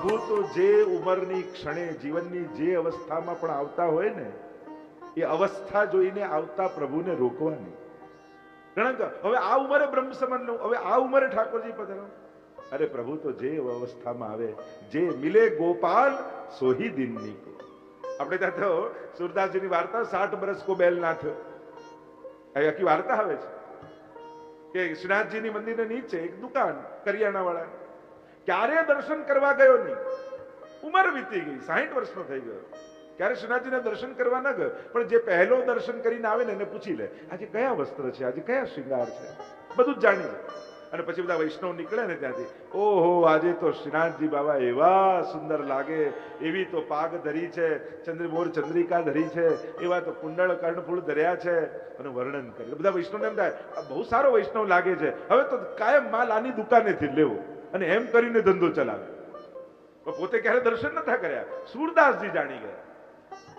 પ્રભુ તો જે ઉંમરની ક્ષણે જીવનની જે અવસ્થામાં પણ આવતા હોય ને, એ અવસ્થા જોઈને આવતા પ્રભુને રોકવાની. ઘણા હવે આ ઉંમરે બ્રહ્મ સમાનનું હવે આ ઉંમરે ઠાકોરજી પધારો. અરે પ્રભુ તો જે અવસ્થામાં આવે, જે મિલે ગોપાલ સોહી દિનની કો. આપણે ત્યાં તો સુરદાસજીની વાર્તા સાઠ વર્ષ કો બેલ ના થયો આખી વાર્તા આવે છે. કે શ્રીનાથજીની મંદિરની નીચે એક દુકાન કરિયાણા વાળા ક્યારે દર્શન કરવા ગયો નહીં? ઉંમર વીતી ગઈ, સાહીઠ વર્ષનો થઈ ગયો. ક્યારે શ્રીનાથજીના દર્શન કરવા ન ગયો? પણ જે પહેલો દર્શન કરીને આવે ને એને પૂછી લે, આજે કયા વસ્ત્ર છે? આજે કયા શૃંગાર છે? બધું જ જાણી લે. અને પછી બધા વૈષ્ણવ નીકળે ને ત્યાંથી, ઓહો, આજે તો શ્રીનાથજી બાબા એવા સુંદર લાગે, એવી તો પાગ ધરી છે, ચંદ્રમોર ચંદ્રિકા ધરી છે, એવા તો કુંડળ કર્ણફૂલ ધર્યા છે. અને વર્ણન કરે. બધા વૈષ્ણવને એમ થાય બહુ સારો વૈષ્ણવ લાગે છે. હવે તો કાયમ માલ આની દુકાનેથી લેવો. અને એમ કરીને ધંધો ચલાવે. પણ પોતે ક્યારે દર્શન નતા કર્યા? સુરદાસજી જાણી ગયા.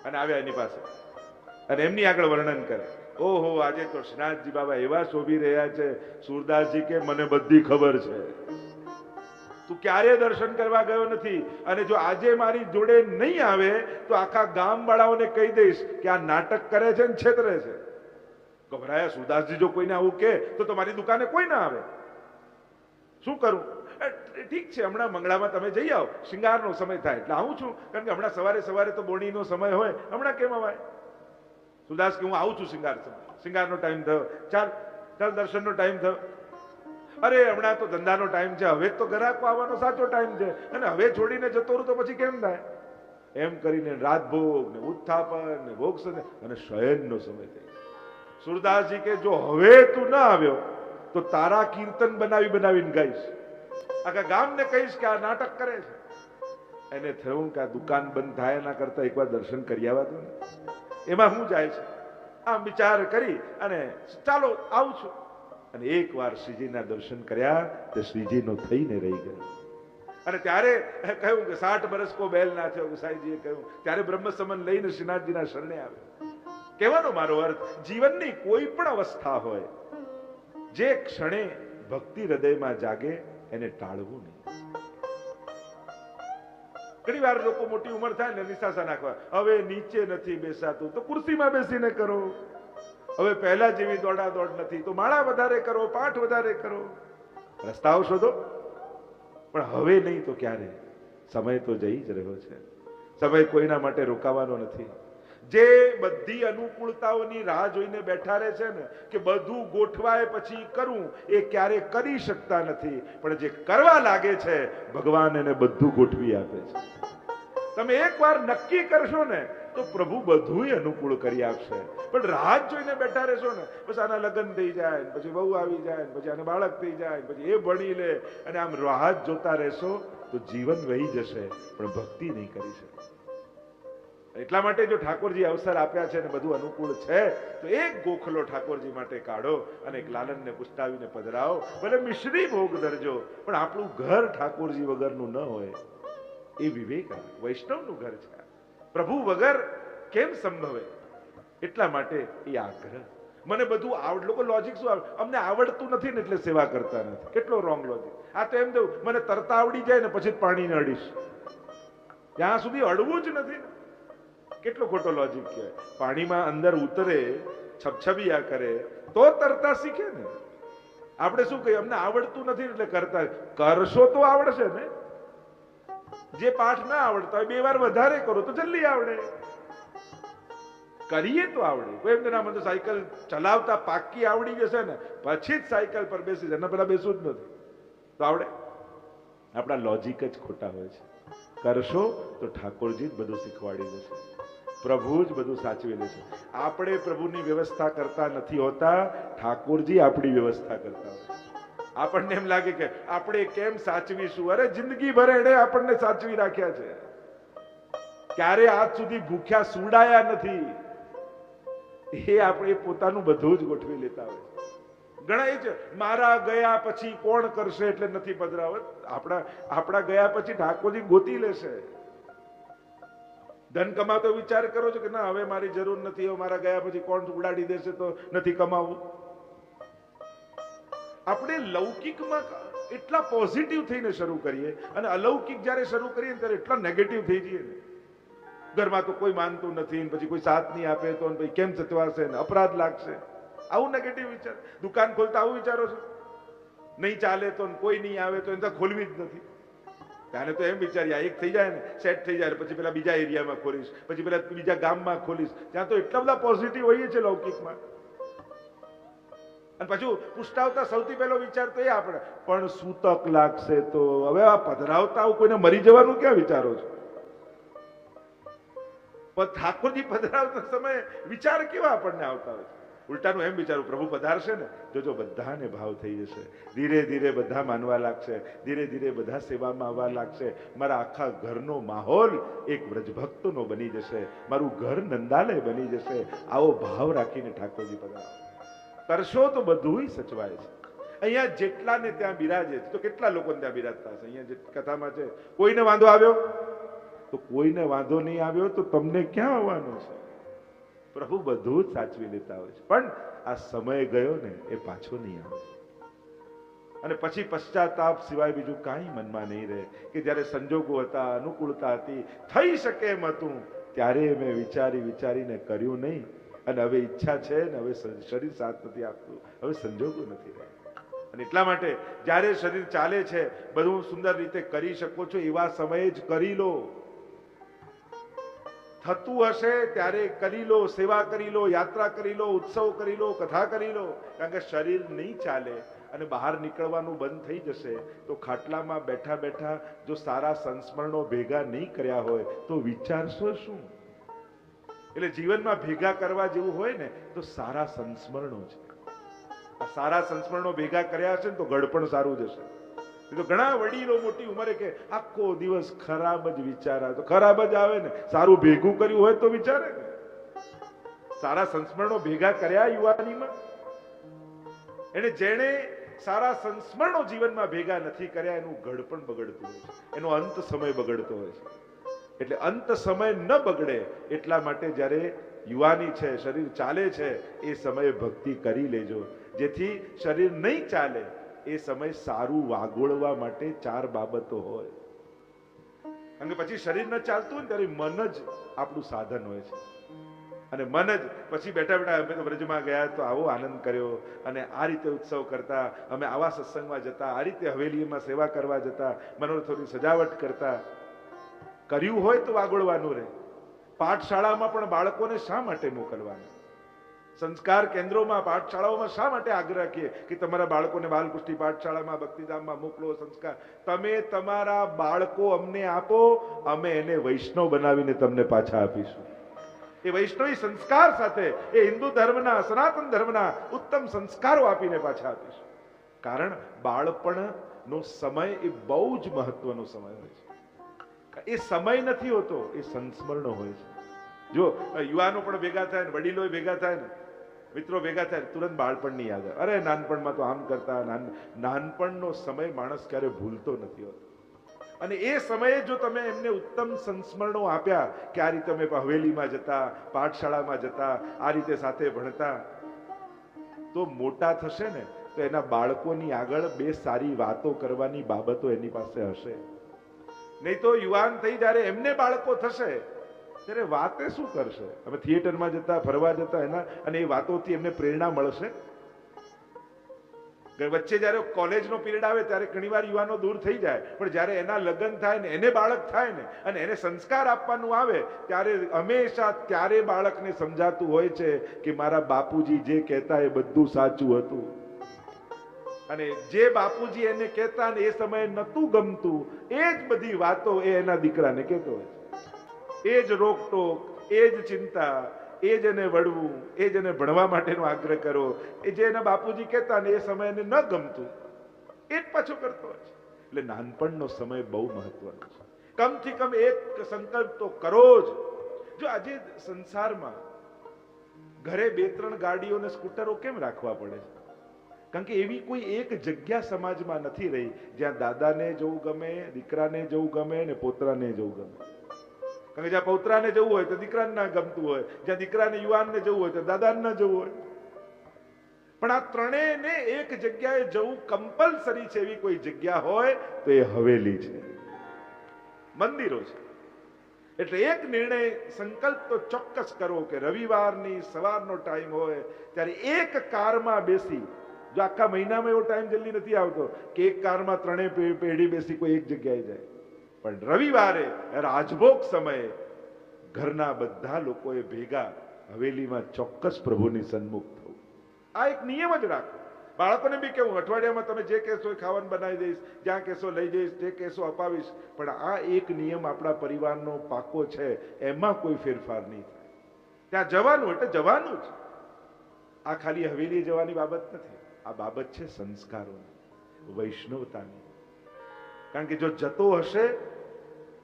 અને આવ્યા એની પાસે. અને એમની આગળ વર્ણન કરે. ઓહો, આજે તો શ્રીનાથજી બાબા એવા શોભી રહ્યા છે, સુરદાસજી, કે મને બધી ખબર છે. તું ક્યારે દર્શન કરવા ગયો નથી. અને જો આજે મારી જોડે નહીં આવે, તો આખા ગામ વાળાઓને કહી દઈશ કે આ નાટક કરે છે ને છેતરે છે. ગભરાયા, સુરદાસજી, જો કોઈને આવું કે, તો તમારી દુકાને કોઈ ના આવે. શું કરું? ઠીક છે, હમણાં મંગળામાં તમે જઈ આવો. શિંગારનો સમય થાય એટલે આવું છું. કારણ કે હમણાં સવારે સવારે તો બોણીનો સમય હોય. હમણાં કેમ અવાય? સુદાસ કે હું આવું છું શિંગાર શિંગારનો ટાઈમ થયો. ચાલ ચાલ દર્શનનો ટાઈમ થયો. અરે, હમણાં તો ધંધાનો ટાઈમ છે. હવે તો ગ્રાહકો આવવાનો સાચો ટાઈમ છે. અને હવે છોડીને જતો રહું તો પછી કેમ થાય? એમ કરીને રાતભોગ ને ઉત્થાપન ને ભોગ અને શયનનો સમય થઈ સુરદાસજી કે, જો હવે તું ના આવ્યો, તો તારા કીર્તન બનાવી બનાવીને ગાઈશ. આખા ગામને કહીશ કે આ નાટક કરે છે. એને થયું કે આ દુકાન બંધ થાય, એના કરતા એકવાર દર્શન કરી આવવા દો એમાં શું જાય છે. આમ વિચાર કરી અને ચાલો આવું છું. અને એકવાર શ્રીજીના દર્શન કર્યા, તે શ્રીજીનો થઈને રહી ગયો. અને ત્યારે કહ્યું કે સાઠ વર્ષ કો બેલ ના થયો, ગુસાઈજીએ કહ્યું. ત્યારે બ્રહ્મ સમન લઈને શ્રીનાથજીના શરણે આવ્યો. કહેવાનો મારો અર્થ, જીવનની કોઈ પણ અવસ્થા હોય, જે ક્ષણે ભક્તિ હૃદયમાં જાગે એને ટાળવું નહીં. ઘણી વાર લોકો મોટી ઉંમર થાય ને નિશાસા નાખવા. હવે નીચે નથી બેસાતું, તો ખુરશીમાં બેસીને કરો. હવે પહેલા જેવી દોડા દોડ નથી, તો માળા વધારે કરો, પાઠ વધારે કરો. રસ્તાઓ શોધો. પણ હવે નહીં તો ક્યારે? સમય તો જઈ જ રહ્યો છે. સમય કોઈના માટે રોકાવાનો નથી. જે બધી અનુકૂળતાઓની રાહ જોઈને બેઠા રહે છે ને, કે બધું ગોઠવાય પછી કરું, એ ક્યારે કરી શકતા નથી. પણ જે કરવા લાગે છે, ભગવાન એને બધું ગોઠવી આપે છે. તમે એકવાર નક્કી કરશો ને, તો પ્રભુ બધુંય અનુકૂળ કરી આપશે. પણ રાહ જોઈને બેઠા રહેશો ને, બસ આના લગ્ન થઈ જાય, પછી બહુ આવી જાય, પછી આને બાળક થઈ જાય, પછી એ ભણી લે, અને આમ રાહ જોતા રહેશો, તો જીવન વહી જશે, પણ ભક્તિ નહીં કરી શકે. એટલા માટે જો ઠાકોરજી અવસર આપ્યા છે ને બધું અનુકૂળ છે, તો એક ગોખલો ઠાકોરજી માટે કાઢો અને એક લાલનને પુષ્ટાવીને પધરાવો. ભલે મિશ્રી ભોગ ધરજો, પણ આપણું ઘર ઠાકોરજી વગરનું ન હોય. એ વિવેક. વૈષ્ણવનું ઘર છે. પ્રભુ વગર કેમ સંભવે? એટલા માટે એ આગ્રહ. મને બધું આવડ, લોકો લોજિક શું આવે? અમને આવડતું નથી ને એટલે સેવા કરતા નથી. કેટલો રોંગ લોજિક આ તો એમ દઉં મને તરતા આવડી જાય ને પછી જ પાણીને અડીશ. ત્યાં સુધી અડવું જ નથી ને. કેટલો ખોટો લોજિક કહેવાય પાણીમાં અંદર ઉતરે, છબછબિયા કરે, તો તરતા શીખે ને. આપણે શું કહીએ, અમને આવડતું નથી એટલે કરતા. કરશો તો આવડશે ને. જે પાઠ ના આવડતા હોય, બે વાર વધારે કરો તો જલ્દી આવડે. કરીએ તો આવડે. કોઈ એમ કે ના તો સાયકલ ચલાવતા પાકી આવડી જશે ને, પછી જ સાયકલ પર બેસી એના પેલા બેસવું જ નથી. તો આવડે? આપણા લોજિક જ ખોટા હોય છે. કરશો તો ઠાકોરજી જ બધું શીખવાડી દેશે. પ્રભુ જ બધું સાચવી છે. આપણે પ્રભુની વ્યવસ્થા કરતા નથી હોતા, ઠાકોરજી આપણી વ્યવસ્થા કરતા આપણને એમ લાગે કે આપણે કેમ સાચવીશું? અરે જિંદગી ભર એણે આપણને સાચવી રાખ્યા છે. ક્યારે આજ સુધી ભૂખ્યા સુડાયા નથી. એ આપણે પોતાનું બધું જ ગોઠવી લેતા હોય ઘણા એ છે, મારા ગયા પછી કોણ કરશે એટલે નથી પધરાવત? આપણા આપણા ગયા પછી ઠાકોરજી ગોતી લેશે. ધન કમાતો વિચાર કરો છો કે ના, હવે મારી જરૂર નથી, હવે મારા ગયા પછી કોણ ઉડાડી દેશે તો નથી કમાવું? આપણે લૌકિકમાં એટલા પોઝિટિવ થઈને શરૂ કરીએ અને અલૌકિક જ્યારે શરૂ કરીએ ત્યારે એટલા નેગેટિવ થઈ જઈએ ને. ઘરમાં તો કોઈ માનતું નથી પછી કોઈ સાથ નહીં આપે તો પછી કેમ સચવાશે ને, અપરાધ લાગશે. આવું નેગેટિવ વિચાર. દુકાન ખોલતા આવું વિચારો છો? નહીં ચાલે તો કોઈ નહીં આવે તો એને ખોલવી જ નથી. ત્યારે તો એમ વિચારી આ એક થઈ જાય ને સેટ થઈ જાય, પછી પેલા બીજા એરિયામાં ખોલીશ, પછી પેલા બીજા ગામમાં ખોલીશ. ત્યાં તો એટલા બધા પોઝિટિવ હોઈએ છે લૌકિકમાં. અને પાછું પુષ્ટાવતા સૌથી પહેલો વિચાર તો એ આપણે, પણ શું તક લાગશે તો? હવે આ પધરાવતા કોઈને મરી જવાનું ક્યાં વિચારો છો? પણ ઠાકોરજી પધરાવતા સમયે વિચાર કેવા આપણને આવતા હોય? છે ઉલટાનું એમ વિચારું, પ્રભુ પધારશે ને જોજો બધાને ભાવ થઈ જશે. ધીરે ધીરે બધા માનવા લાગશે. ધીરે ધીરે બધા સેવામાં આવવા લાગશે. મારા આખા ઘરનો માહોલ એક વ્રજભક્તોનો બની જશે. મારું ઘર નંદાલય બની જશે. આવો ભાવ રાખીને ઠાકોરજી પધારો. કરશો તો બધું સચવાય છે. અહીંયા જેટલા ને ત્યાં બિરાજે તો કેટલા લોકો ત્યાં બિરાજતા હશે? અહીંયા જે કથામાં છે, કોઈને વાંધો આવ્યો? તો કોઈને વાંધો નહીં આવ્યો, તો તમને ક્યાં આવવાનો છે? પ્રભુ બધું સાચવી લેતા હોય છે. પણ આ સમય ગયો ને એ પાછો નહીં આવે. અને પછી પશ્ચાતાપ સિવાય બીજું કાંઈ મનમાં નહીં રહે કે જ્યારે સંજોગો હતા, અનુકૂળતા હતી, થઈ શકે એમ હતું, ત્યારે મેં વિચારી વિચારીને કર્યું નહીં. અને હવે ઈચ્છા છે ને હવે શરીર સાથ નથી આપતું. હવે સંજોગો નથી રહ્યા અને એટલા માટે જ્યારે શરીર ચાલે છે, બધું સુંદર રીતે કરી શકો છો, એવા સમયે જ કરી લો. થતું હશે ત્યારે કરી લો, સેવા કરી લો, યાત્રા કરી લો, ઉત્સવ કરી લો, કથા કરી લો. કારણ કે શરીર નહીં ચાલે અને બહાર નીકળવાનું બંધ થઈ જશે, તો ખાટલામાં બેઠા બેઠા જો સારા સંસ્મરણો ભેગા નહીં કર્યા હોય, તો વિચારશો શું? એટલે જીવનમાં ભેગા કરવા જેવું હોય ને, તો સારા સંસ્મરણો છે સારા સંસ્મરણો ભેગા કર્યા હશે ને, તો ગળપણ સારું જશે તો ઘણા વડીલો મોટી ઉંમરે કે આખો દિવસ ખરાબ જ વિચારા તો ખરાબ જ આવે ને. સારું ભેગું કર્યું હોય તો વિચારે ને. સારા સંસ્મરણો ભેગા કર્યા યુવાનીમાં. એને જેણે સારા સંસ્મરણો જીવનમાં ભેગા નથી કર્યા, એનું ઘડ પણ બગડતું હોય છે. એનો અંત સમય બગડતો હોય છે. એટલે અંત સમય ન બગડે એટલા માટે જ્યારે યુવાની છે, શરીર ચાલે છે, એ સમયે ભક્તિ કરી લેજો. જેથી શરીર નહીં ચાલે એ સમય સારું વાગોળવા માટે ચાર બાબતો હોય. અને પછી શરીર ન ચાલતું હોય ત્યારે મન જ આપણું સાધન હોય છે. અને મન જ, પછી બેઠા બેઠા અમે તો વ્રજમાં ગયા તો આવો આનંદ કર્યો. અને આ રીતે ઉત્સવ કરતા, અમે આવા સત્સંગમાં જતા, આ રીતે હવેલીમાં સેવા કરવા જતા મનોરથોની સજાવટ કરતા. કર્યું હોય તો વાગોળવાનું રહે. પાઠશાળામાં પણ બાળકોને શા માટે મોકલવાના? સંસ્કાર કેન્દ્રોમાં, પાઠશાળાઓમાં શા માટે આગ્રહ રાખીએ કે તમારા બાળકોને બાલકુષ્ટી પાઠશાળામાં, ભક્તિધામમાં મોકલો સંસ્કાર? તમે તમારા બાળકો અમને આપો, અમે એને વૈષ્ણવ બનાવીને તમને પાછા આપીશું. એ વૈષ્ણવી સંસ્કાર સાથે, એ હિન્દુ ધર્મના, સનાતન ધર્મના ઉત્તમ સંસ્કારો આપીને પાછા આપીશું. કારણ બાળપણનો સમય એ બહુ જ મહત્વનો સમય હોય છે. એ સમય નથી હોતો, એ સંસ્મરણો હોય છે. જો યુવાનો પણ ભેગા થાય ને વડીલો ભેગા થાય ને મિત્રો, ભેગા થાય, તુરંત બાળપણની યાદ આવે. અરે, નાનપણમાં તો આમ કરતા, નાન, નાનપણનો સમય માણસ ક્યારે ભૂલતો નથી હોતો. અને એ સમયે જો તમે એમને ઉત્તમ સંસ્મરણો આપ્યા કે આ રીતે અમે હવેલીમાં જતા, પાઠશાળામાં જતા, આ રીતે સાથે ભણતા, તો મોટા થશે ને, તો એના બાળકોની આગળ બે સારી વાતો કરવાની બાબતો એની પાસે હશે. નહીં તો યુવાન થઈ જ્યારે એમને બાળકો થશે ત્યારે વાતે શું કરશે? અમે થિયેટરમાં જતા, ફરવા જતા, એના અને એ વાતોથી એમને પ્રેરણા મળશે? વચ્ચે જ્યારે કોલેજનો પીરિયડ આવે ત્યારે ઘણીવાર યુવાનો દૂર થઈ જાય. પણ જ્યારે એના લગ્ન થાય ને, એને બાળક થાય ને, અને એને સંસ્કાર આપવાનું આવે, ત્યારે હંમેશા ત્યારે બાળકને સમજાતું હોય છે કે મારા બાપુજી જે કહેતા એ બધું સાચું હતું. અને જે બાપુજી એને કહેતા ને એ સમયે નતું ગમતું, એ જ બધી વાતો એ એના દીકરાને કહેતો હોય છે. એ જ રોકટોક, એ જ ચિંતા, એ જ એને વળવું, એ જ એને ભણવા માટેનો આગ્રહ કરો એ જે એના બાપુજી કહેતા ને એ સમય એને ન ગમતું, એ જ પાછો કરતો હોય છે. એટલે નાનપણનો સમય બહુ મહત્વનો છે. કમથી કમ એક સંકલ્પ તો કરો જ. જો આજે સંસારમાં ઘરે બે ત્રણ ગાડીઓ ને સ્કૂટરો કેમ રાખવા પડે છે? કારણ કે એવી કોઈ એક જગ્યા સમાજમાં નથી રહી જ્યાં દાદાને જવું ગમે, દીકરાને જવું ગમે ને પોતરાને જવું ગમે. કારણ કે જ્યાં પૌત્રાને જવું હોય તો દીકરાને ના ગમતું હોય, જ્યાં દીકરાને યુવાનને જવું હોય તો દાદાને ના જવું હોય. પણ આ ત્રણેયને એક જગ્યાએ જવું કમ્પલસરી છે એવી કોઈ જગ્યા હોય તો એ હવેલી છે. મંદિરો છે. એટલે એક નિર્ણય સંકલ્પ તો ચોક્કસ કરવો કે રવિવારની સવારનો ટાઈમ હોય, ત્યારે એક કારમાં બેસી, જો આખા મહિનામાં એવો ટાઈમ જલ્દી નથી આવતો કે એક કારમાં ત્રણેય પેઢી બેસી કોઈ એક જગ્યાએ જાય. પણ રવિવારે રાજભોગ સમયે ઘરના બધા લોકોએ ભેગા હવેલીમાં ચોક્કસ પ્રભુની સન્મુખ થવું. આ એક નિયમ જ રાખો. બાળકોને બી કેવું અઠવાડિયામાં તમે જે કહેશો એ ખાવાનું બનાવી દઈશ, જ્યાં કહેશો લઈ જઈશ જે કહેશો અપાવીશ. પણ આ એક નિયમ આપણા પરિવારનો પાકો છે, એમાં કોઈ ફેરફાર નહીં થાય. ત્યાં જવાનું એટલે જવાનું જ. આ ખાલી હવેલી જવાની બાબત નથી. આ બાબત છે સંસ્કારોની, વૈષ્ણવતાની. કારણ કે જો જતો હશે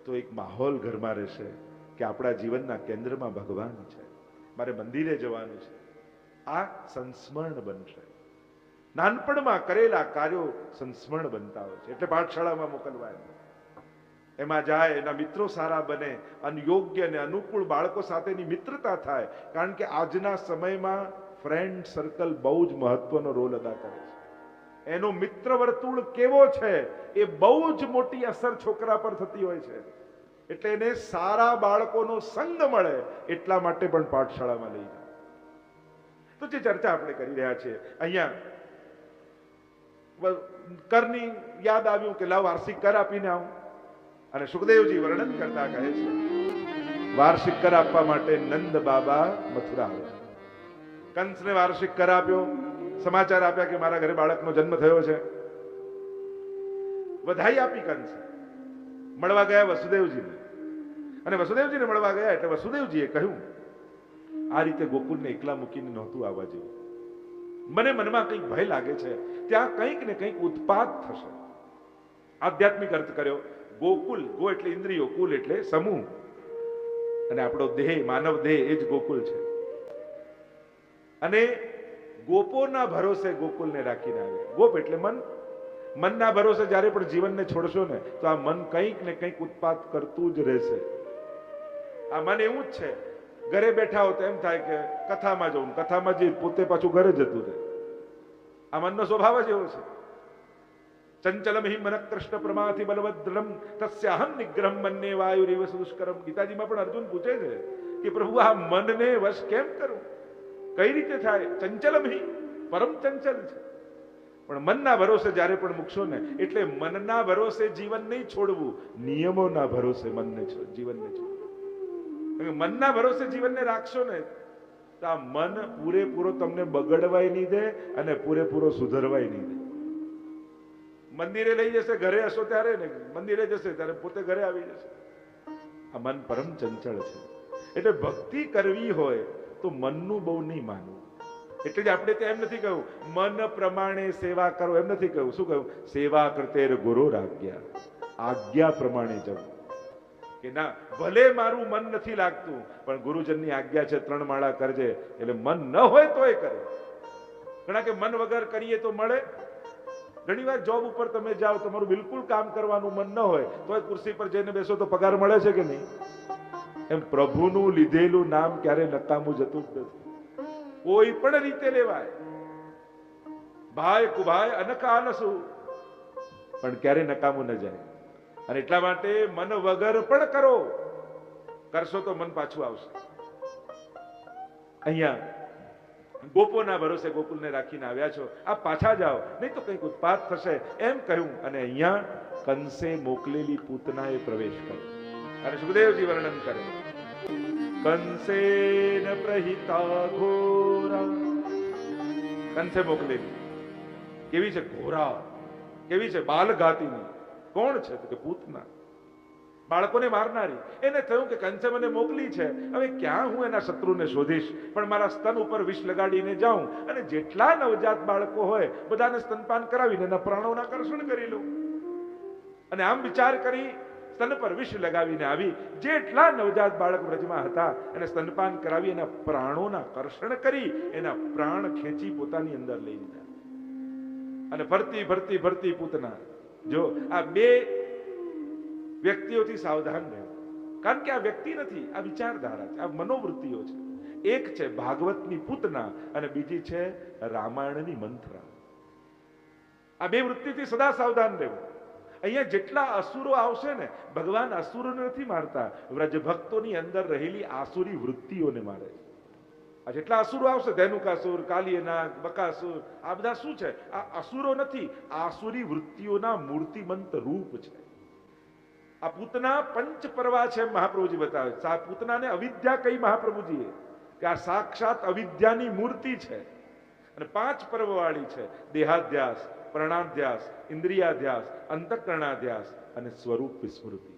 તો એક માહોલ ઘરમાં રહેશે કે આપણા જીવનના કેન્દ્રમાં ભગવાન છે. મારે મંદિરે જવાનું છે. આ સંસ્મરણ બનશે. નાનપણમાં કરેલા કાર્યો સંસ્મરણ બનતા હોય છે. એટલે પાઠશાળામાં મોકલવા એમાં જાય, એના મિત્રો સારા બને અને યોગ્ય અને અનુકૂળ બાળકો સાથેની મિત્રતા થાય. કારણ કે આજના સમયમાં ફ્રેન્ડ સર્કલ બહુ જ મહત્વનો રોલ અદા કરે છે. એનો મિત્ર વર્તુળ કેવો છે એ બહુ જ મોટી અસર છોકરા પર થતી હોય છે. એટલે એને સારા બાળકોનો સંગ મળે એટલા માટે પણ પાઠશાળામાં લઈ જાય. તો જે ચર્ચા આપણે કરી રહ્યા છીએ, અહીંયા કરની યાદ આવ્યું કે લાવ વાર્ષિક કર આપીને આવું. અને સુખદેવજી વર્ણન કરતા કહે છે, વાર્ષિક કર આપવા માટે નંદ બાબા મથુરા આવ્યા. કંસને વાર્ષિક કર આપ્યો સમાચાર આપ્યા કે મારા ઘરે બાળકનો જન્મ થયો છે. વધાઈ આપી કંસ મળવા ગયા વસુદેવજીને. અને વસુદેવજીને મળવા ગયા એટલે વસુદેવજીએ કહ્યું, આ રીતે ગોકુલને એકલા મૂકીને નહોતું આવવા જેવું. મને મનમાં કંઈક ભય લાગે છે. ત્યાં કંઈક ને કંઈક ઉત્પાદ થશે. આધ્યાત્મિક અર્થ કર્યો, ગોકુલ, ગો એટલે ઇન્દ્રિયો, કુલ એટલે સમૂહ. અને આપણો દેહ, માનવ દેહ એ જ ગોકુલ છે. અને ગોપોના ભરોસે ગોકુલને રાખીને આવે. ગોપ એટલે મન. મનના ભરોસે જ્યારે પણ જીવનને છોડશો ને, તો આ મન કંઈક ને કંઈક ઉત્પાદ કરતું જ રહેશે. આ મન એવું જ છે. ઘરે બેઠા હો તો એમ થાય કે કથામાં જવું કથામાં જઈ પોતે પાછું ઘરે જતું રહે. આ મનનો સ્વભાવ જ એવો છે. ચંચલમ હિ મન કૃષ્ણ પ્રમાથી બલવદ્રમ તસ્યાહમ નિગ્રહમ વાયુ વાયુરીવ દુષ્કરમ ગીતાજીમાં પણ અર્જુન પૂછે છે કે પ્રભુ, આ મનને વશ કેમ કરું? કઈ રીતે થાય? ચંચલમ હિ પરમ ચંચલ છે. પણ મનના ભરોસે જ્યારે પણ મૂકશો ને, એટલે મનના ભરોસે જીવન નહીં છોડવું, નિયમોના ભરોસે મનને જીવનને છોડવું મનના ભરોસે જીવનને રાખશો ને, તો આ મન પૂરેપૂરો તમને બગડવાય નહીં દે અને પૂરેપૂરો સુધરવાય નહીં દે. મંદિરે લઈ જશે, ઘરે હશો ત્યારે ને, મંદિરે જશે ત્યારે પોતે ઘરે આવી જશે. આ મન પરમ ચંચળ છે. એટલે ભક્તિ કરવી હોય તો મનનું બહુ નહીં માનવું. એટલે જ આપણે ત્યાં એમ નથી કહ્યું, મન પ્રમાણે સેવા કરો. એમ નથી કહ્યું. શું કહ્યું? સેવા કરતે ગુરુ આજ્ઞા આજ્ઞા પ્રમાણે જવું. કે ના, ભલે મારું મન નથી લાગતું, પણ ગુરુજનની આજ્ઞા છે, ત્રણ માળા કરજે. એટલે મન ન હોય તોય કરે. ઘણા કે મન વગર કરીએ તો મળે? ઘણી વાર જોબ ઉપર તમે જાઓ, તમારું બિલકુલ કામ કરવાનું મન ન હોય, તોય ખુરશી પર જઈને બેસો તો પગાર મળે છે કે નહીં? એમ પ્રભુનું લીધેલું નામ ક્યારે નકામું જતું જ નથી. કોઈ પણ રીતે લેવાય. ભાઈ કુભાઈ અનકાલસુ પણ ક્યારે નકામું ન જાય. અને એટલા માટે મન વગર પણ કરો. કરશો તો મન પાછું આવશે. અહીંયા ગોપોના ભરોસે ગોકુલને રાખીને આવ્યા છો. આ પાછા જાઓ. નહીં તો કંઈક ઉત્પાદ થશે. એમ કહ્યું. અને અહીંયા કંસે મોકલેલી પૂતનાએ પ્રવેશ કર્યો. અને સુખદેવજી વર્ણન કરે. કંસેન પ્રહિતા ઘોરા. કંસે મોકલેલી કેવી છે ઘોરા? કેવી છે બાલઘાતીની? કોણ છે? કે પૂતના બાળકોને મારનારી. એને થયું કે કંસે મને મોકલી છે. હવે ક્યાં હું એના શત્રુને શોધીશ? પણ મારા સ્તન ઉપર વિષ લગાડીને જાઉં અને જેટલા નવજાત બાળકો હોય, બધાને સ્તનપાન કરાવીને એના પ્રાણોના કર્ષણ કરી લઉં. અને આમ વિચાર કરી સ્તન પર વિષ લગાવીને આવી જેટલા નવજાત બાળક વ્રજમાં હતા એને સ્તનપાન કરાવી એના પ્રાણોના કર્ષણ કરી એના પ્રાણ ખેંચી પોતાની અંદર લઈ લીધા. અને ફરતી ફરતી ફરતી પૂતના, જો આ બે વ્યક્તિઓથી સાવધાન રહેવું કારણ કે આ વ્યક્તિ નથી, આ વિચારધારા છે, આ મનોવૃત્તિઓ છે. એક છે ભાગવતની પૂતના અને બીજી છે રામાયણની મંથરા આ બે વૃત્તિથી સદા સાવધાન રહેવું. અહીંયા જેટલા અસુરો આવશે ને, ભગવાન અસુરોને નથી મારતા. વ્રજ ભક્તોની અંદર રહેલી આસુરી વૃત્તિઓને મારે. આ જેટલા અસુરો આવશે ધેનુકાસુર કાલિયનાગ, બકાસુર, આ બધા શું છે? આ અસુરો નથી, આસુરી વૃત્તિઓના મૂર્તિમંત રૂપ છે. આ પૂતના પંચ પરવા છે મહાપ્રભુજી બતાવે છે. પૂતનાને અવિદ્યા કઈ મહાપ્રભુજીએ? કે આ સાક્ષાત અવિદ્યાની મૂર્તિ છે. અને પાંચ પર્વવાળી છે, દેહાધ્યાસ. પ્રણાધ્યાસ ઇન્દ્રિયાધ્યાસ અંતકરણાધ્યાસ અને સ્વરૂપ વિસ્મૃતિ.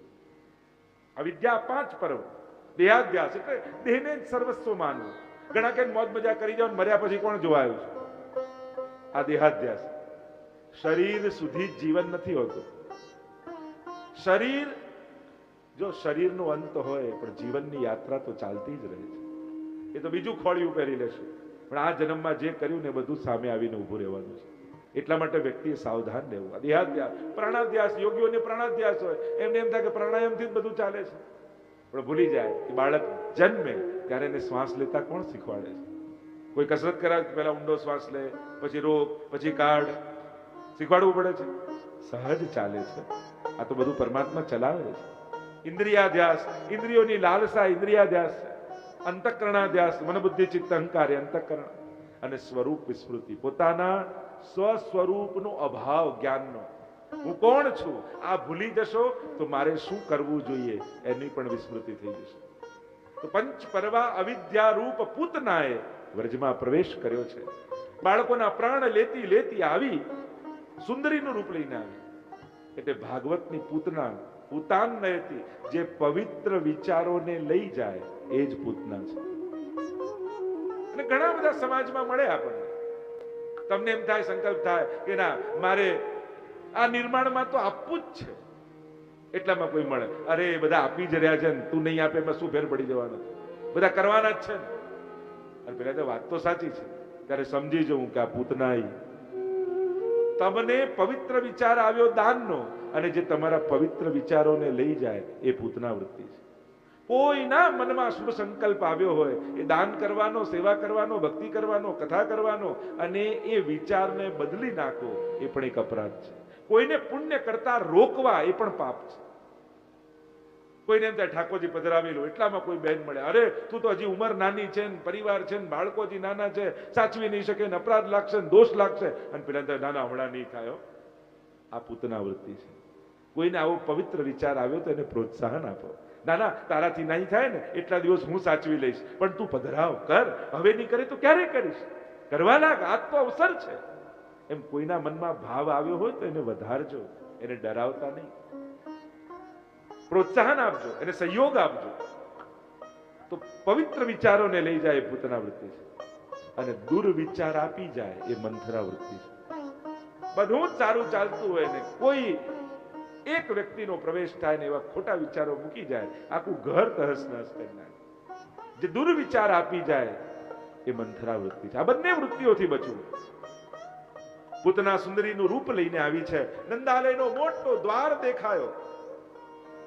આ વિદ્યા પાંચ પર્વ. દેહાધ્યાસ એટલે દેહને જ સર્વસ્વ માનવું. ઘણા કે મોજ મજા કરી જાવ મર્યા પછી કોણ જોવાયું છે? આ દેહાધ્યાસ શરીર સુધી જીવન નથી હોતું. શરીર, જો શરીરનો અંત હોય, પણ જીવનની યાત્રા તો ચાલતી જ રહે છે. એ તો બીજું ખોળિયું પહેરી લેશે. પણ આ જન્મમાં જે કર્યું ને બધું સામે આવીને ઊભું રહેવાનું છે. એટલા માટે વ્યક્તિએ સાવધાન રહેવું. દેહાધ્યાસ પ્રાણાધ્યાસ, યોગીઓને પ્રાણાધ્યાસ હોય, એમને એમ થાય કે પ્રાણાયામથી જ બધું ચાલે છે. પણ ભૂલી જાય કે બાળક જન્મે ત્યારે એને શ્વાસ લેતા કોણ શીખવાડે છે? કોઈ કસરત કરાવે પહેલા ઊંડો શ્વાસ લે, પછી રોગ, પછી કાઢ. શીખવાડવું પડે છે? સહજ ચાલે છે. આ તો બધું પરમાત્મા ચલાવે છે. ઇન્દ્રિયાધ્યાસ, ઇન્દ્રિયોની લાલસા, ઇન્દ્રિયાધ્યાસ, અંતઃકરણાધ્યાસ મન બુદ્ધિ ચિત્ત, અહંકાર અંતકરણ અને સ્વરૂપ વિસ્મૃતિ. પોતાના સ્વ સ્વરૂપનો અભાવ જ્ઞાનનો. હું કોણ છું? આ ભૂલી જશો તો મારે શું કરવું જોઈએ? એની પણ વિસ્મૃતિ થઈ જશે. તો પંચ પરવા અવિદ્યા રૂપ પૂતનાએ વ્રજમાં પ્રવેશ કર્યો છે. બાળકોના પ્રાણ લેતી લેતી આવી સુંદરીનું રૂપ લઈને આવી. એટલે ભાગવતની પૂતના, પૂતાન નયતી, જે પવિત્ર વિચારોને લઈ જાય, એ જ પૂતના છે. અને ઘણા બધા સમાજમાં મળે આપણને. તમને એમ થાય, સંકલ્પ થાય કે ના, મારે આ નિર્માણમાં તો આપવું જ છે. એટલામાં કોઈ મળે. અરે બધા આપી જ રહ્યા છે ને, તું નહીં આપે, એમાં શું ફેર પડી જવાનો? બધા કરવાના જ છે ને. અને પેલા તો વાત તો સાચી છે. ત્યારે સમજી જવું કે આ પૂતનાઈ તમને પવિત્ર વિચાર આવ્યો દાનનો, અને જે તમારા પવિત્ર વિચારોને લઈ જાય, એ પૂતના વૃત્તિ છે. કોઈના મનમાં શુભ સંકલ્પ આવ્યો હોય, એ દાન કરવાનો, સેવા કરવાનો, ભક્તિ કરવાનો, કથા કરવાનો, અને એ વિચારને બદલી નાખો એ પણ એક અપરાધ છે. કોઈને પુણ્ય કરતા રોકવા એ પણ પાપ છે. કોઈને એમ થાય, ઠાકોરજી પધરાવેલું એટલામાં કોઈ બેન મળે. અરે, તું તો હજી ઉંમર નાની છે ને, પરિવાર છે ને, બાળકો હજી નાના છે, સાચવી નહીં શકે ને, અપરાધ લાગશે ને, દોષ લાગશે. અને પેલા નાના હમણાં નહીં થાય આ પૂતના વૃત્તિ છે. કોઈને આવો પવિત્ર વિચાર આવ્યો તો એને પ્રોત્સાહન આપો. ના તારાથી નહીં થાય ને, એટલા દિવસ હું સાચવી લઈશ. પણ તું પધરાવ, કર. હવે નહીં કરે તો ક્યારે કરીશ? કરવા લાગ, આજ તો અવસર છે. એમ કોઈના મનમાં ભાવ આવ્યો હોય તો એને વધારજો, એને ડરાવતા નહીં. પ્રોત્સાહન આપજો, એને સહયોગ આપજો. તો પવિત્ર વિચારોને લઈ જાય એ વૃત્તિ છે. અને દુર્વિચાર આપી જાય એ મંથરા વૃત્તિ છે. બધું જ સારું ચાલતું હોય ને, કોઈ એક વ્યક્તિનો પ્રવેશ થાય ને એવા ખોટા વિચારો મૂકી જાય. આખું ઘર તહસ નહસ કરી નાખે જે દુર્વિચાર આપી જાય, એ મંથરા વૃત્તિ છે. આ બંને વૃત્તિઓથી બચવું. પૂતના સુંદરીનું રૂપ લઈને આવી છે. નંદાલયનો મોટો દ્વાર દેખાયો.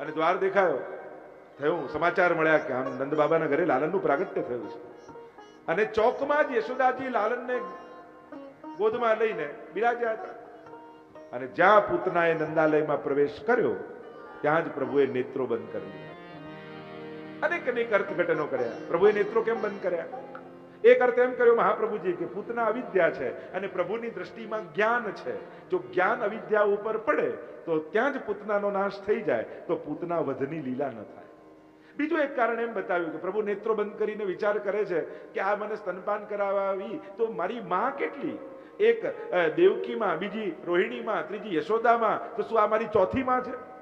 અને દ્વાર દેખાયો. થયું, સમાચાર મળ્યા કે આમ નંદ બાબાના ઘરે લાલનનું પ્રાગટ્ય થયું છે. અને ચોકમાં જ યશોદાજી લાલનને ગોદમાં લઈને બિરાજ્યા હતા. અને જ્યાં પૂતનાએ નંદાલયમાં પ્રવેશ કર્યો, ત્યાં જ પ્રભુએ નેત્રો બંધ કરી દીધા. અનેક અનેક અર્થઘટનો કર્યા. પ્રભુએ નેત્રો કેમ બંધ કર્યા? એક અર્થ એમ કર્યો મહાપ્રભુજી કે પૂતના અવિદ્યા છે અને પ્રભુની દ્રષ્ટિમાં જ્ઞાન છે. જો જ્ઞાન અવિદ્યા ઉપર પડે, તો ત્યાં જ પૂતનાનો નાશ થઈ જાય, તો પૂતના વધની લીલા ન થાય. બીજું એક કારણ એમ બતાવ્યું કે પ્રભુ નેત્રો બંધ કરીને વિચાર કરે છે કે આ મને સ્તનપાન કરાવી તો મારી માં કેટલી? એક દેવકીમાં, બીજી રોહિણીમાં, ત્રીજી યશોદામાં, તો શું આ મારી ચોથીમાં છે?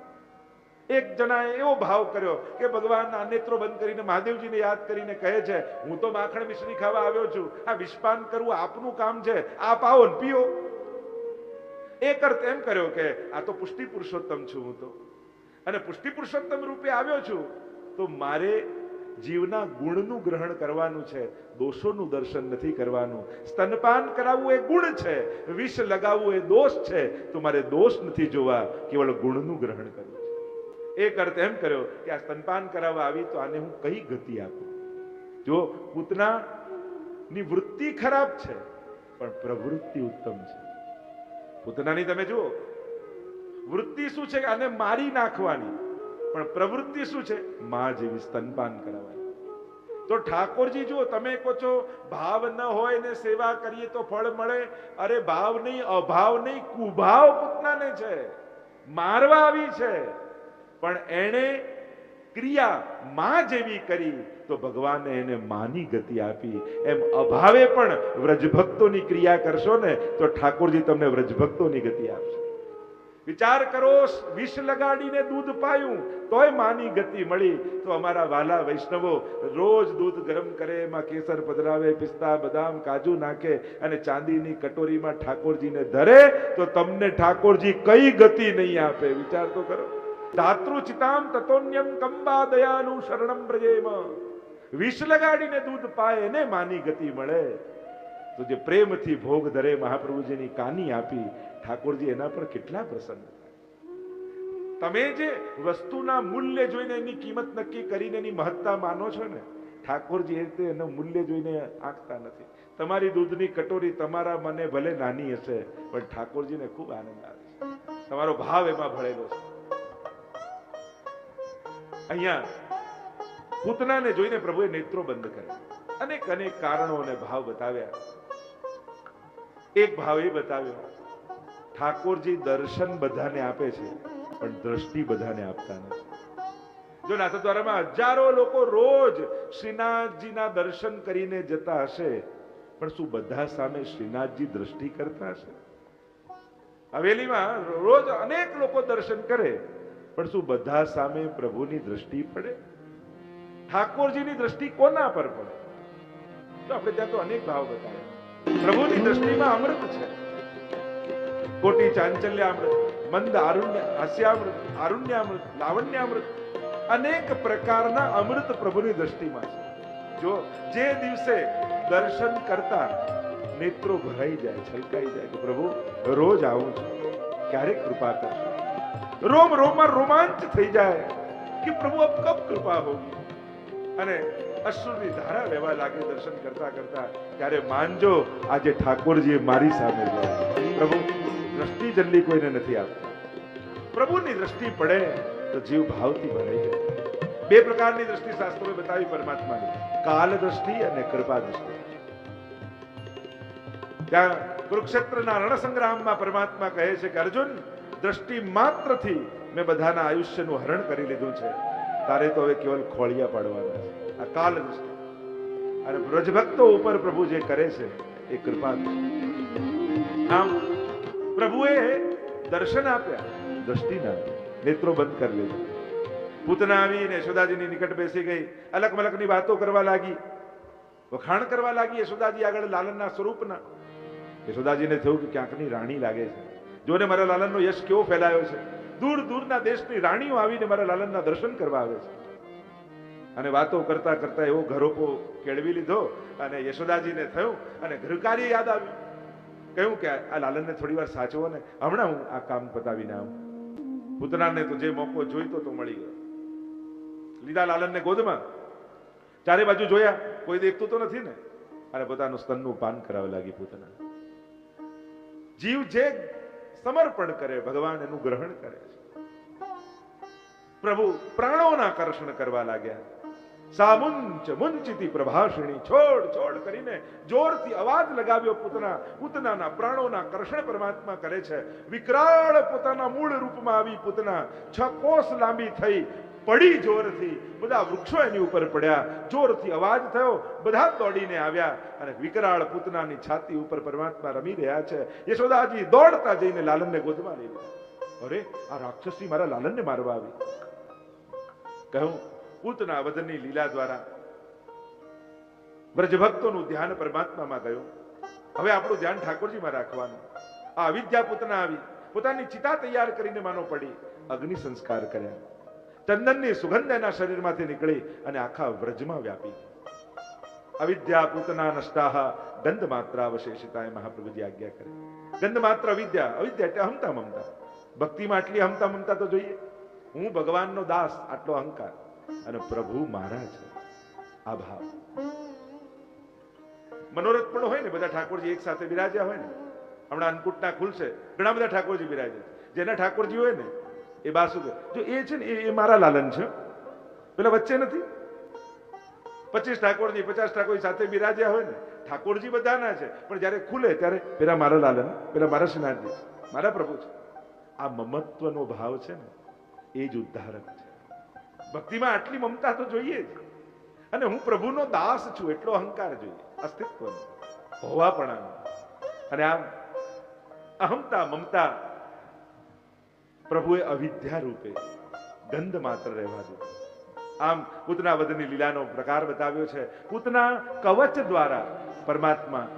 એક જણાએ એવો ભાવ કર્યો કે ભગવાનના નેત્રો બંધ કરીને મહાદેવજીને યાદ કરીને કહે છે, હું તો માખણ મિશ્રી ખાવા આવ્યો છું. આ વિષપાન કરવું આપનું કામ છે. આપ આવો ને પીઓ. એક અર્થ એમ કર્યો કે આ તો પુષ્ટિ પુરુષોત્તમ છું હું તો. અને પુષ્ટિ પુરુષોત્તમ રૂપે આવ્યો છું. તો મારે જીવના ગુણનું ગ્રહણ કરવાનું છે, દોષોનું દર્શન નથી કરવાનું. સ્તનપાન કરાવવું એ ગુણ છે, વિષ લગાવવું એ દોષ છે. તો મારે દોષ નથી જોવા, કેવળ ગુણનું ગ્રહણ કરવું છે. એક અર્થ એમ કર્યો કે આ સ્તનપાન કરાવવા આવી તો આને હું કઈ ગતિ આપું? જો પૂતના ની વૃત્તિ ખરાબ છે, પણ પ્રવૃત્તિ ઉત્તમ છે. પૂતનાની તમે જુઓ, વૃત્તિ શું છે આને મારી નાખવાની? પણ પ્રવૃત્તિ શું છે? માં જેવી સ્તનપાન કરાવવાની. તો ઠાકોરજી, જુઓ, તમે કહો છો, ભાવ ન હોય ને સેવા કરીએ તો ફળ મળે. અરે, ભાવ નહીં, અભાવ નહીં, કુભાવ પૂતનાને છે. મારવા આવી છે. પણ એણે ક્રિયા માં જેવી કરી તો ભગવાને એને માની ગતિ આપી. એમ અભાવે પણ વ્રજભક્તોની ક્રિયા કરશો ને, તો ઠાકોરજી તમને વ્રજભક્તોની ગતિ આપશે. વિચાર કરો, વિષ લગાડીને દૂધ પાયું, તોય માની ગતિ મળી. તો અમારા વાલા વૈષ્ણવો રોજ દૂધ ગરમ કરે, એમાં કેસર પધરાવે, પિસ્તા, બદામ, કાજુ નાખે અને ચાંદીની કટોરીમાં ઠાકોરજીને ધરે, તો તમને ઠાકોરજી કઈ ગતિ નહીં આપે. વિચાર તો કરો. ધાતૃચિતામ તતોન્યમ કંબા દયાનું શરણમ પ્રજેમ વિષ લગાડીને દૂધ પાય, એને માની ગતિ મળે. તો જે પ્રેમથી ભોગ ધરે મહાપ્રભુજીની કાની આપી ઠાકોરજી એના પર કેટલા પ્રસન્ન તમે જે વસ્તુના મૂલ્ય જોઈને એની કિંમત નક્કી કરીને એની મહત્તા માનો છો ને, ઠાકોરજી એ રીતે એનું મૂલ્ય જોઈને આંકતા નથી. તમારી દૂધની કટોરી તમારા મને ભલે નાની હશે, પણ ઠાકોરજીને ખૂબ આનંદ આવે છે. તમારો ભાવ એમાં ભળેલો છે. અહીંયા પૂતનાને જોઈને પ્રભુએ નેત્રો બંધ કર્યા. અનેક અનેક કારણો અને ભાવ બતાવ્યા. એક ભાવે બતાવ્યો, ઠાકોરજી દર્શન બધાને આપે છે, પણ દ્રષ્ટિ બધાને આપતા નથી. જો નાથદ્વારામાં હજારો લોકો રોજ શ્રીનાથજીના દર્શન કરીને જતા હશે, પણ શું બધા સામે શ્રીનાથજી દ્રષ્ટિ કરતા હશે? હવેલીમાં રોજ અનેક લોકો દર્શન કરે, પણ શું બધા સામે પ્રભુની દ્રષ્ટિ પડે? ઠાકોરજીની દ્રષ્ટિ કોના પર પડે? તો આપણે ત્યાં તો અનેક ભાવ બતાવ્યા. પ્રભુની દ્રષ્ટિમાં અમૃત છે. કોટી ચાંચલ્યામૃત, મંદ આરુણ્ય, હાસ્યામૃત, આરુણ્યામૃત, લાવણ્યામૃત, અનેક પ્રકારના અમૃત પ્રભુની દ્રષ્ટિમાં છે. જો જે દિવસે દર્શન કરતા નેત્રો ભરાઈ જાય, છલકાઈ જાય કે પ્રભુ, રોજ આવું છું ક્યારેક કૃપા કરશો? રોમ રોમમાં રોમાંચ થઈ જાય કે પ્રભુ અબ કબ કૃપા હોગી? અને અશ્રુની ધારા વહેવા લાગે દર્શન કરતા કરતા, ત્યારે માનજો આજે ઠાકોરજી મારી સામે પ્રભુ, દ્રષ્ટિ જલ્દી કોઈને નથી આપતી. પ્રભુની દ્રષ્ટિ પડે તો જીવ ભાવથી ભરાઈ જાય. બે પ્રકારની દ્રષ્ટિ શાસ્ત્રોએ બતાવી પરમાત્માની. કાલ દ્રષ્ટિ અને કૃપા દ્રષ્ટિ. ત્યાં કુરુક્ષેત્રના રણસંગ્રામમાં પરમાત્મા કહે છે કે, અર્જુન, દ્રષ્ટિ માત્રથી મેં બધાના આયુષ્યનું હરણ કરી લીધું છે. તારે તો હવે કેવલ ખોળિયા પાડવાના છે. આ કાલ દ્રષ્ટિ. અને વ્રજભક્તો ઉપર પ્રભુ જે કરે છે, એ કૃપા. આમ પ્રભુએ દર્શન આપ્યા, દ્રષ્ટિ ના નેત્રો બંધ કરી લીધા. પૂતના આવીને યશોદાજીની નિકટ બેસી ગઈ. અલક મલકની વાતો કરવા લાગી. વખાણ કરવા લાગી યશોદાજી આગળ લાલનના સ્વરૂપના. યશોદાજીને થયું કે ક્યાંકની રાણી લાગે છે. જોને મારા લાલનનો યશ કેવો ફેલાયો છે. દૂર દૂરના દેશની રાણીઓ આવીને મારા લાલનના દર્શન કરવા આવે છે. અને વાતો કરતા કરતા એવો ઘરોપો કેળવી લીધો અને યશોદાજીને થયું અને ઘરકારી યાદ આવ્યું. કહ્યું કે આ લાલનને થોડી વાર સાચવો ને, હમણાં હું આ કામ પતાવીને આવું. પૂતનાને તો જે મોકો જોઈતો તો મળી ગયો. લીધા લાલનને ગોદમાં. ચારે બાજુ જોયા, કોઈ દેખતું તો નથી ને. અને પોતાનું સ્તનનું પાન કરાવવા લાગી પૂતના. જીવ જે સમર્પણ કરે, ભગવાન એનું ગ્રહણ કરે છે. પ્રભુ પ્રાણોના આકર્ષણ કરવા લાગ્યા. સામુંચ મુંચિતી પ્રભાષિણી છોડ છોડ કરીને જોરથી અવાજ લગાવ્યો પૂતના, પૂતનાના પ્રાણોના કર્ષણ પરમાત્મા કરે છે. વિકરાળ પોતાના મૂળ રૂપમાં આવી પૂતના છ કોસ લાંબી થઈ પડી જોરથી. બધા વૃક્ષો એની ઉપર પડ્યા. જોરથી અવાજ થયો. બધા દોડીને આવ્યા અને વિકરાળ પૂતનાની છાતી ઉપર પરમાત્મા રમી રહ્યા છે. યશોદાજી દોડતા જઈને લાલનને ગોદમાં લઈ લીધા. અરે, આ રાક્ષસી મારા લાલનને મારવા આવી. કહ્યું પૂતના વદનની લીલા દ્વારા વ્રજભક્તોનું ધ્યાન પરમાત્મામાં ગયું. હવે આપણું ધ્યાન ઠાકોરજીમાં રાખવાનું. આ અવિદ્યા આવી, પોતાની ચિતા તૈયાર કરીને માનો પડી, અગ્નિ સંસ્કાર કર્યા. ચંદનની સુગંધ એના શરીરમાંથી નીકળી અને આખા વ્રજમાં વ્યાપી. અવિદ્યા નષ્ટાહ ગંધ માત્ર અવશેષિતા એ મહાપ્રભુજી આજ્ઞા કરે. ગંધ માત્ર અવિદ્યા અવિદ્યા એટલે હમતા મમતા ભક્તિમાં આટલી હમતા મમતા તો જોઈએ. હું ભગવાનનો દાસ, આટલો અહંકાર. અને પ્રભુ મારા છે. આ મનોરથ પણ હોય ને, બધા ઠાકોરજી એક સાથે બિરાજ્યા હોય ને, હમણાં અન્નકૂટના ખુલશે, ઘણા બધા ઠાકોરજી બિરાજે જેના ઠાકોરજી હોય ને, એ બાસુ જો એ છે ને, એ મારા લાલન છે. પેલા વચ્ચે નથી? પચીસ ઠાકોરજી, પચાસ ઠાકોરજી સાથે બિરાજ્યા હોય ને, ઠાકોરજી બધાના છે. પણ જ્યારે ખુલે, ત્યારે પેલા મારા લાલન, પેલા મારા શ્રીનાથજી મારા પ્રભુ છે. આ મમત્વનો ભાવ છે ને, એ જ ઉદ્ધારક છે. ભક્તિમાં આટલી મમતા તો જોઈએ જ. અને હું પ્રભુનો દાસ છું, એટલો અહંકાર જોઈએ. અસ્તિત્વ હોવાપણાનો. અને આમ અહમતા મમતા પ્રભુએ અવિદ્યા રૂપે ગંધ માત્ર રહેવા દીધું. આમ પૂતના વધની લીલાનો પ્રકાર બતાવ્યો છે. પૂતના કવચ દ્વારા પરમાત્મા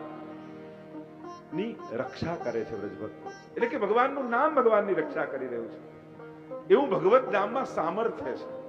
ની રક્ષા કરે છે વ્રજભક્તો. એટલે કે ભગવાનનું નામ ભગવાનની રક્ષા કરી રહ્યું છે. એવું ભગવત નામમાં સામર્થ્ય છે.